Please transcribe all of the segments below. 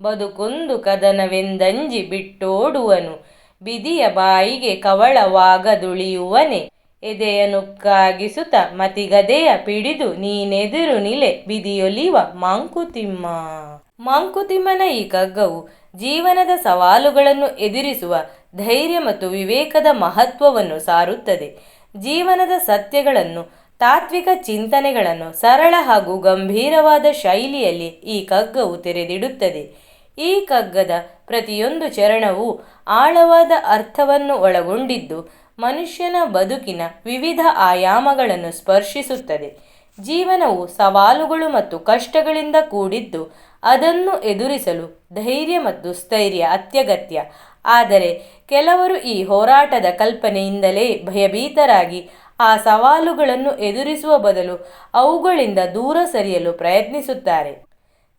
ಬದುಕೊಂದು ಕದನವೆಂದಂಜಿ ಬಿಟ್ಟೋಡುವನು. ಬಿದಿಯ ಬಾಯಿಗೆ ಕವಳವಾಗದುಳಿಯುವನೆ. ಎದೆಯ ನುಕ್ಕಾಗಿಸುತ್ತ ಮತಿಗದೆಯ ಪಿಡಿದು ನೀನೆದುರು ನಿಲೆ ಬಿದಿಯೊಲಿವ ಮಾಂಕುತಿಮ್ಮ. ಮಾಂಕುತಿಮ್ಮನ ಈ ಕಗ್ಗವು ಜೀವನದ ಸವಾಲುಗಳನ್ನು ಎದುರಿಸುವ ಧೈರ್ಯ ಮತ್ತು ವಿವೇಕದ ಮಹತ್ವವನ್ನು ಸಾರುತ್ತದೆ. ಜೀವನದ ಸತ್ಯಗಳನ್ನು, ತಾತ್ವಿಕ ಚಿಂತನೆಗಳನ್ನು ಸರಳ ಹಾಗೂ ಗಂಭೀರವಾದ ಶೈಲಿಯಲ್ಲಿ ಈ ಕಗ್ಗವು ತೆರೆದಿಡುತ್ತದೆ. ಈ ಕಗ್ಗದ ಪ್ರತಿಯೊಂದು ಚರಣವೂ ಆಳವಾದ ಅರ್ಥವನ್ನು ಒಳಗೊಂಡಿದ್ದು ಮನುಷ್ಯನ ಬದುಕಿನ ವಿವಿಧ ಆಯಾಮಗಳನ್ನು ಸ್ಪರ್ಶಿಸುತ್ತದೆ. ಜೀವನವು ಸವಾಲುಗಳು ಮತ್ತು ಕಷ್ಟಗಳಿಂದ ಕೂಡಿದ್ದು ಅದನ್ನು ಎದುರಿಸಲು ಧೈರ್ಯ ಮತ್ತು ಸ್ಥೈರ್ಯ ಅತ್ಯಗತ್ಯ. ಆದರೆ ಕೆಲವರು ಈ ಹೋರಾಟದ ಕಲ್ಪನೆಯಿಂದಲೇ ಭಯಭೀತರಾಗಿ ಆ ಸವಾಲುಗಳನ್ನು ಎದುರಿಸುವ ಬದಲು ಅವುಗಳಿಂದ ದೂರ ಸರಿಯಲು ಪ್ರಯತ್ನಿಸುತ್ತಾರೆ.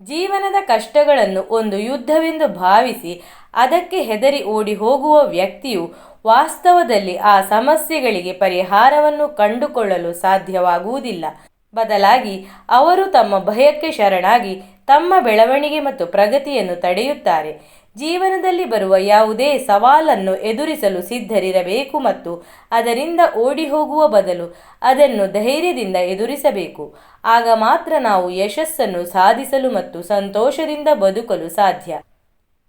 ಜೀವನದ ಕಷ್ಟಗಳನ್ನು ಒಂದು ಯುದ್ಧವೆಂದು ಭಾವಿಸಿ ಅದಕ್ಕೆ ಹೆದರಿ ಓಡಿ ಹೋಗುವ ವ್ಯಕ್ತಿಯು ವಾಸ್ತವದಲ್ಲಿ ಆ ಸಮಸ್ಯೆಗಳಿಗೆ ಪರಿಹಾರವನ್ನು ಕಂಡುಕೊಳ್ಳಲು ಸಾಧ್ಯವಾಗುವುದಿಲ್ಲ. ಬದಲಾಗಿ ಅವರು ತಮ್ಮ ಭಯಕ್ಕೆ ಶರಣಾಗಿ ತಮ್ಮ ಬೆಳವಣಿಗೆ ಮತ್ತು ಪ್ರಗತಿಯನ್ನು ತಡೆಯುತ್ತಾರೆ. ಜೀವನದಲ್ಲಿ ಬರುವ ಯಾವುದೇ ಸವಾಲನ್ನು ಎದುರಿಸಲು ಸಿದ್ಧರಿರಬೇಕು ಮತ್ತು ಅದರಿಂದ ಓಡಿ ಹೋಗುವ ಬದಲು ಅದನ್ನು ಧೈರ್ಯದಿಂದ ಎದುರಿಸಬೇಕು. ಆಗ ಮಾತ್ರ ನಾವು ಯಶಸ್ಸನ್ನು ಸಾಧಿಸಲು ಮತ್ತು ಸಂತೋಷದಿಂದ ಬದುಕಲು ಸಾಧ್ಯ.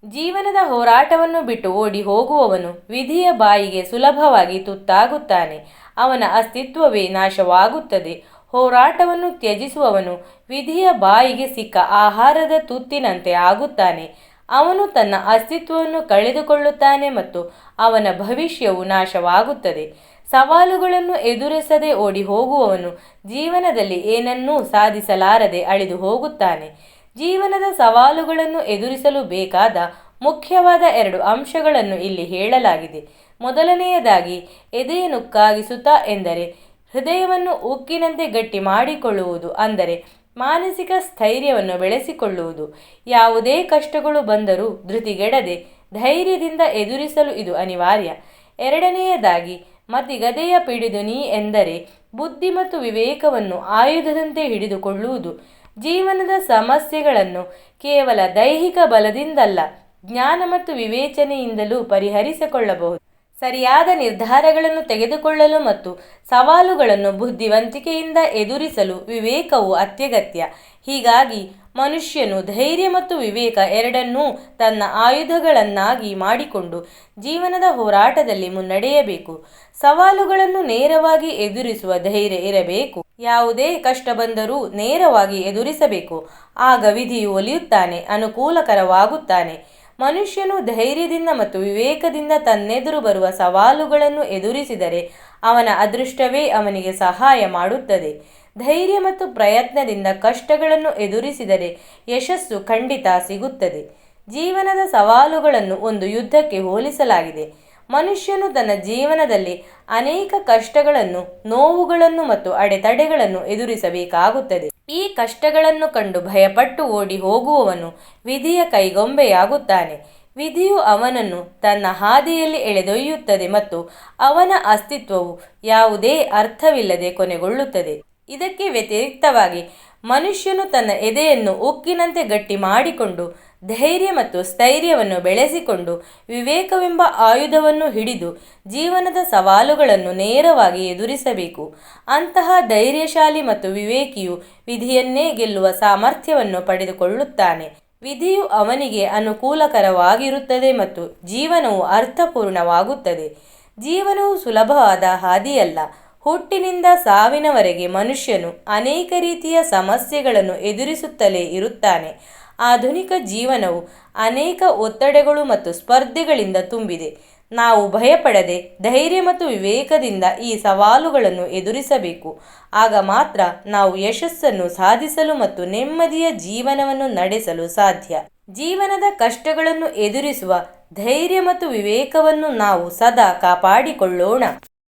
ಜೀವನದ ಹೋರಾಟವನ್ನು ಬಿಟ್ಟು ಓಡಿ ಹೋಗುವವನು ವಿಧಿಯ ಬಾಯಿಗೆ ಸುಲಭವಾಗಿ ತುತ್ತಾಗುತ್ತಾನೆ. ಅವನ ಅಸ್ತಿತ್ವವೇ ನಾಶವಾಗುತ್ತದೆ. ಹೋರಾಟವನ್ನು ತ್ಯಜಿಸುವವನು ವಿಧಿಯ ಬಾಯಿಗೆ ಸಿಕ್ಕ ಆಹಾರದ ತುತ್ತಿನಂತೆ ಆಗುತ್ತಾನೆ. ಅವನು ತನ್ನ ಅಸ್ತಿತ್ವವನ್ನು ಕಳೆದುಕೊಳ್ಳುತ್ತಾನೆ ಮತ್ತು ಅವನ ಭವಿಷ್ಯವು ನಾಶವಾಗುತ್ತದೆ. ಸವಾಲುಗಳನ್ನು ಎದುರಿಸದೆ ಓಡಿ ಹೋಗುವವನು ಜೀವನದಲ್ಲಿ ಏನನ್ನೂ ಸಾಧಿಸಲಾರದೆ ಅಳಿದು ಹೋಗುತ್ತಾನೆ ಜೀವನದ ಸವಾಲುಗಳನ್ನು ಎದುರಿಸಲು ಬೇಕಾದ ಮುಖ್ಯವಾದ ಎರಡು ಅಂಶಗಳನ್ನು ಇಲ್ಲಿ ಹೇಳಲಾಗಿದೆ. ಮೊದಲನೆಯದಾಗಿ, ಎದೆಯ ಕಾಗಿಸುತ್ತಾ ಎಂದರೆ, ಹೃದಯವನ್ನು ಉಕ್ಕಿನಂತೆ ಗಟ್ಟಿ ಮಾಡಿಕೊಳ್ಳುವುದು ಅಂದರೆ ಮಾನಸಿಕ ಸ್ಥೈರ್ಯವನ್ನು ಬೆಳೆಸಿಕೊಳ್ಳುವುದು. ಯಾವುದೇ ಕಷ್ಟಗಳು ಬಂದರೂ ಧೃತಿಗೆಡದೆ ಧೈರ್ಯದಿಂದ ಎದುರಿಸಲು ಇದು ಅನಿವಾರ್ಯ. ಎರಡನೆಯದಾಗಿ ಮತಿಗದೆಯ ಪಿಡಿದು ನೀ ಎಂದರೆ ಬುದ್ಧಿ ಮತ್ತು ವಿವೇಕವನ್ನು ಆಯುಧದಂತೆ ಹಿಡಿದುಕೊಳ್ಳುವುದು. ಜೀವನದ ಸಮಸ್ಯೆಗಳನ್ನು ಕೇವಲ ದೈಹಿಕ ಬಲದಿಂದಲ್ಲ, ಜ್ಞಾನ ಮತ್ತು ವಿವೇಚನೆಯಿಂದಲೂ ಪರಿಹರಿಸಿಕೊಳ್ಳಬಹುದು. ಸರಿಯಾದ ನಿರ್ಧಾರಗಳನ್ನು ತೆಗೆದುಕೊಳ್ಳಲು ಮತ್ತು ಸವಾಲುಗಳನ್ನು ಬುದ್ಧಿವಂತಿಕೆಯಿಂದ ಎದುರಿಸಲು ವಿವೇಕವು ಅತ್ಯಗತ್ಯ. ಹೀಗಾಗಿ ಮನುಷ್ಯನು ಧೈರ್ಯ ಮತ್ತು ವಿವೇಕ ಎರಡನ್ನೂ ತನ್ನ ಆಯುಧಗಳನ್ನಾಗಿ ಮಾಡಿಕೊಂಡು ಜೀವನದ ಹೋರಾಟದಲ್ಲಿ ಮುನ್ನಡೆಯಬೇಕು. ಸವಾಲುಗಳನ್ನು ನೇರವಾಗಿ ಎದುರಿಸುವ ಧೈರ್ಯ ಇರಬೇಕು. ಯಾವುದೇ ಕಷ್ಟ ಬಂದರೂ ನೇರವಾಗಿ ಎದುರಿಸಬೇಕು. ಆಗ ವಿಧಿಯು ಒಲಿಯುತ್ತಾನೆ, ಅನುಕೂಲಕರವಾಗುತ್ತಾನೆ. ಮನುಷ್ಯನು ಧೈರ್ಯದಿಂದ ಮತ್ತು ವಿವೇಕದಿಂದ ತನ್ನೆದುರು ಬರುವ ಸವಾಲುಗಳನ್ನು ಎದುರಿಸಿದರೆ ಅವನ ಅದೃಷ್ಟವೇ ಅವನಿಗೆ ಸಹಾಯ ಮಾಡುತ್ತದೆ. ಧೈರ್ಯ ಮತ್ತು ಪ್ರಯತ್ನದಿಂದ ಕಷ್ಟಗಳನ್ನು ಎದುರಿಸಿದರೆ ಯಶಸ್ಸು ಖಂಡಿತ ಸಿಗುತ್ತದೆ. ಜೀವನದ ಸವಾಲುಗಳನ್ನು ಒಂದು ಯುದ್ಧಕ್ಕೆ ಹೋಲಿಸಲಾಗಿದೆ. ಮನುಷ್ಯನು ತನ್ನ ಜೀವನದಲ್ಲಿ ಅನೇಕ ಕಷ್ಟಗಳನ್ನು, ನೋವುಗಳನ್ನು ಮತ್ತು ಅಡೆತಡೆಗಳನ್ನು ಎದುರಿಸಬೇಕಾಗುತ್ತದೆ. ಈ ಕಷ್ಟಗಳನ್ನು ಕಂಡು ಭಯಪಟ್ಟು ಓಡಿ ಹೋಗುವವನು ವಿಧಿಯ ಕೈಗೊಂಬೆಯಾಗುತ್ತಾನೆ. ವಿಧಿಯು ಅವನನ್ನು ತನ್ನ ಹಾದಿಯಲ್ಲಿ ಎಳೆದೊಯ್ಯುತ್ತದೆ ಮತ್ತು ಅವನ ಅಸ್ತಿತ್ವವು ಯಾವುದೇ ಅರ್ಥವಿಲ್ಲದೆ ಕೊನೆಗೊಳ್ಳುತ್ತದೆ. ಇದಕ್ಕೆ ವ್ಯತಿರಿಕ್ತವಾಗಿ ಮನುಷ್ಯನು ತನ್ನ ಎದೆಯನ್ನು ಉಕ್ಕಿನಂತೆ ಗಟ್ಟಿ ಮಾಡಿಕೊಂಡು, ಧೈರ್ಯ ಮತ್ತು ಸ್ಥೈರ್ಯವನ್ನು ಬೆಳೆಸಿಕೊಂಡು, ವಿವೇಕವೆಂಬ ಆಯುಧವನ್ನು ಹಿಡಿದು ಜೀವನದ ಸವಾಲುಗಳನ್ನು ನೇರವಾಗಿ ಎದುರಿಸಬೇಕು. ಅಂತಹ ಧೈರ್ಯಶಾಲಿ ಮತ್ತು ವಿವೇಕಿಯು ವಿಧಿಯನ್ನೇ ಗೆಲ್ಲುವ ಸಾಮರ್ಥ್ಯವನ್ನು ಪಡೆದುಕೊಳ್ಳುತ್ತಾನೆ. ವಿಧಿಯು ಅವನಿಗೆ ಅನುಕೂಲಕರವಾಗಿರುತ್ತದೆ ಮತ್ತು ಜೀವನವು ಅರ್ಥಪೂರ್ಣವಾಗುತ್ತದೆ. ಜೀವನವು ಸುಲಭವಾದ ಹಾದಿಯಲ್ಲ. ಹುಟ್ಟಿನಿಂದ ಸಾವಿನವರೆಗೆ ಮನುಷ್ಯನು ಅನೇಕ ರೀತಿಯ ಸಮಸ್ಯೆಗಳನ್ನು ಎದುರಿಸುತ್ತಲೇ ಇರುತ್ತಾನೆ. ಆಧುನಿಕ ಜೀವನವು ಅನೇಕ ಒತ್ತಡಗಳು ಮತ್ತು ಸ್ಪರ್ಧೆಗಳಿಂದ ತುಂಬಿದೆ. ನಾವು ಭಯಪಡದೆ, ಧೈರ್ಯ ಮತ್ತು ವಿವೇಕದಿಂದ ಈ ಸವಾಲುಗಳನ್ನು ಎದುರಿಸಬೇಕು. ಆಗ ಮಾತ್ರ ನಾವು ಯಶಸ್ಸನ್ನು ಸಾಧಿಸಲು ಮತ್ತು ನೆಮ್ಮದಿಯ ಜೀವನವನ್ನು ನಡೆಸಲು ಸಾಧ್ಯ. ಜೀವನದ ಕಷ್ಟಗಳನ್ನು ಎದುರಿಸುವ ಧೈರ್ಯ ಮತ್ತು ವಿವೇಕವನ್ನು ನಾವು ಸದಾ ಕಾಪಾಡಿಕೊಳ್ಳೋಣ.